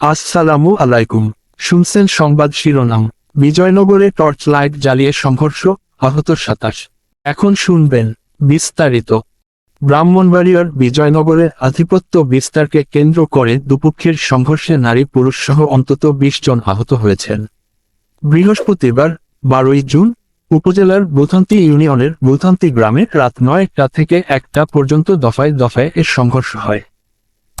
আসসালামু আলাইকুম। শুনছেন সংবাদ শিরোনাম। বিজয়নগরে টর্চ লাইট জ্বালিয়ে সংঘর্ষ, আহত সাতাশ। এখন শুনবেন বিস্তারিত। ব্রাহ্মণবাড়িয়ার বিজয়নগরে আধিপত্য বিস্তারকে কেন্দ্র করে দুপক্ষের সংঘর্ষে নারী পুরুষ সহ অন্তত বিশ জন আহত হয়েছেন। বৃহস্পতিবার, বারোই জুন, উপজেলার বুথন্তি ইউনিয়নের বুথান্তি গ্রামে রাত নয়টা থেকে একটা পর্যন্ত দফায় দফায় এর সংঘর্ষ হয়।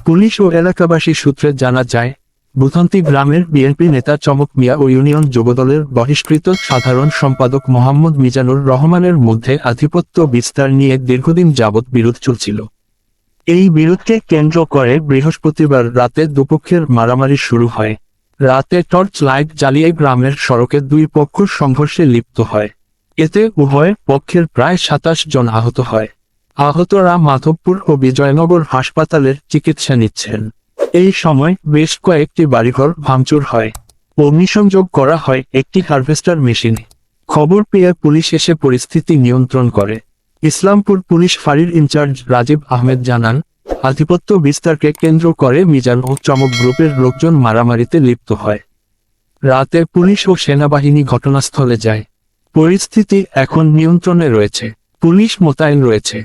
পুলিশ ও এলাকাবাসী সূত্রে জানা যায় বুথন্তি গ্রামের বিএনপি নেতা চমক মিয়া ও ইউনিয়ন যুবদলের বহিষ্কৃত সাধারণ সম্পাদক মোহাম্মদ মিজানুর রহমানের মধ্যে আধিপত্য বিস্তার নিয়ে দীর্ঘদিন যাবৎ বিরোধ চলছিল। এই বিরোধকে কেন্দ্র করে বৃহস্পতিবার রাতে দুপক্ষের মারামারি শুরু হয়। রাতে টর্চ লাইট জ্বালিয়ে গ্রামের সড়কে দুই পক্ষ সংঘর্ষে লিপ্ত হয়। এতে উভয় পক্ষের প্রায় সাতাশ জন আহত হয়। আহতরা মাধবপুর ও বিজয়নগর হাসপাতালের চিকিৎসা নিচ্ছেন। এই সময় বেশ কয়েকটি বাড়িঘর ভাঙচুর হয়। অগ্নিসংযোগ করা হয় একটি হারভেস্টার মেশিনে। খবর পেয়ে পুলিশ এসে পরিস্থিতি নিয়ন্ত্রণ করে। ইসলামপুর পুলিশ ফাঁড়ির ইনচার্জ রাজীব আহমেদ জানান, আধিপত্য বিস্তারকে কেন্দ্র করে মিজান ও চমক গ্রুপের লোকজন মারামারিতে লিপ্ত হয়। রাতে পুলিশ ও সেনাবাহিনী ঘটনাস্থলে যায়। পরিস্থিতি এখন নিয়ন্ত্রণে রয়েছে। পুলিশ মোতায়েন রয়েছে।